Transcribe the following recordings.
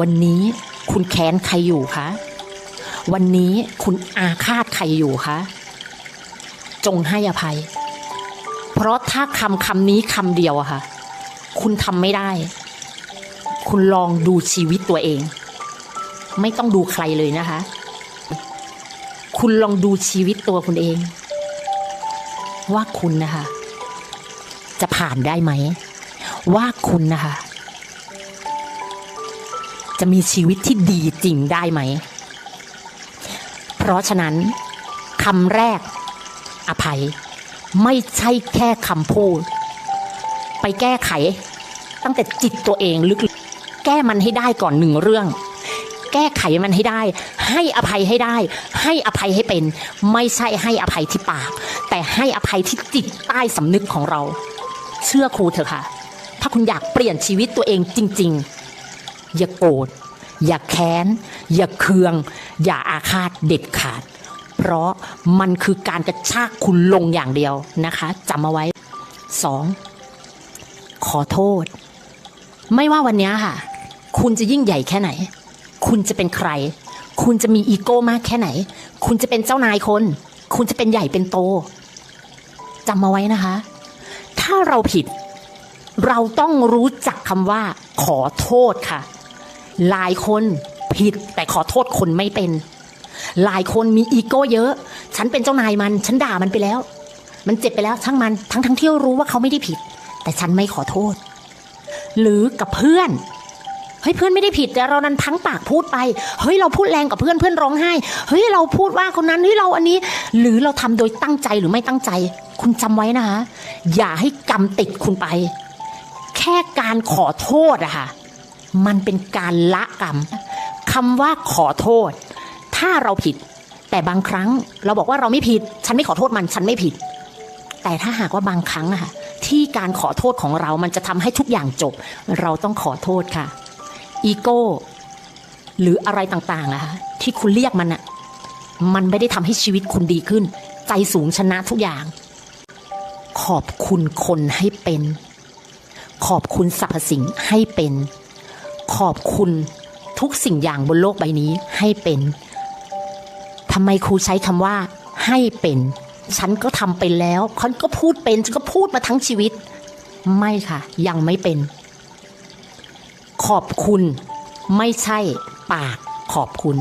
วันนี้คุณแค้นใครอยู่คะ วันนี้คุณอาฆาตใครอยู่คะ จงให้อภัย เพราะถ้าคำคำนี้คำเดียวอะค่ะ คุณทำไม่ได้ คุณลองดูชีวิตตัวเอง ไม่ต้องดูใครเลยนะคะ คุณลองดูชีวิตตัวคุณเอง ว่าคุณนะคะ จะผ่านได้ไหม ว่าคุณนะคะ จะมีชีวิตที่ดีจริงได้ไหม เพราะฉะนั้นคำแรก อภัย ไม่ใช่แค่คำพูด ไปแก้ไข ตั้งแต่จิตตัวเองลึกๆแก้มันให้ได้ก่อนหนึ่งเรื่อง แก้ไขมันให้ได้ ให้อภัยให้ได้ ให้อภัยให้เป็น ไม่ใช่ให้อภัยที่ปาก แต่ให้อภัยที่จิตใต้สำนึกของเรา เชื่อครูเถอะค่ะ ถ้าคุณอยากเปลี่ยนชีวิตตัวเองจริง ๆ อย่าโกรธอย่าแค้น อย่าเคือง อย่าอาฆาตเด็ดขาด เพราะมันคือการกระชากคุณลงอย่างเดียวนะคะจำเอาไว้สองขอโทษ ไม่ว่าวันนี้ค่ะ คุณจะยิ่งใหญ่แค่ไหน คุณจะเป็นใคร คุณจะมีอีโก้มากแค่ไหน คุณจะเป็นเจ้านายคน คุณจะเป็นใหญ่เป็นโตจำเอาไว้นะคะ ถ้าเราผิด เราต้องรู้จักคำว่า ขอโทษค่ะ หลายคนผิดแต่ขอโทษคนไม่เป็น หลายคนมีอีโก้เยอะ ฉันเป็นเจ้านายมัน ฉันด่ามันไปแล้ว มันเจ็บไปแล้วช่างมันทั้งทั้งที่รู้ว่าเขาไม่ได้ผิด แต่ฉันไม่ขอโทษ หรือกับเพื่อนเฮ้ยเพื่อนไม่ได้ผิดแต่เรานั้นทั้งปากพูดไปเฮ้ยเราพูดแรงกับเพื่อนเพื่อนร้องไห้เฮ้ยเราพูดว่าคนนั้นเฮ้ยเราอันนี้ หรือเราทำโดยตั้งใจหรือไม่ตั้งใจ คุณจำไว้นะคะอย่าให้กรรมติดคุณไป แค่การขอโทษอะค่ะ มันเป็นการละกรรมคำว่าขอโทษ ถ้าเราผิด แต่บางครั้งเราบอกว่าเราไม่ผิด ฉันไม่ขอโทษมัน ฉันไม่ผิด แต่ถ้าหากว่าบางครั้งอะค่ะที่การขอโทษของเรามันจะทำให้ทุกอย่างจบ เราต้องขอโทษค่ะ อีโก้ หรืออะไรต่างๆอะค่ะที่คุณเรียกมันอะมันไม่ได้ทำให้ชีวิตคุณดีขึ้น ใจสูงชนะทุกอย่าง ขอบคุณคนให้เป็น ขอบคุณสรรพสิ่งให้เป็น ขอบคุณทุกสิ่งอย่างบนโลกใบนี้ให้เป็นทำไมครูใช้คำว่า ให้เป็น ฉันก็ทำไปแล้วฉันก็พูดเป็นฉันก็พูดมาทั้งชีวิต ไม่ค่ะ ยังไม่เป็น ขอบคุณไม่ใช่ปากขอบคุณ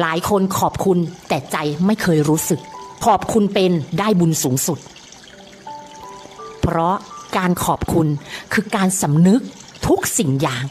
หลายคนขอบคุณแต่ใจไม่เคยรู้สึก ขอบคุณเป็นได้บุญสูงสุด เพราะการขอบคุณคือการสำนึกทุกสิ่งอย่าง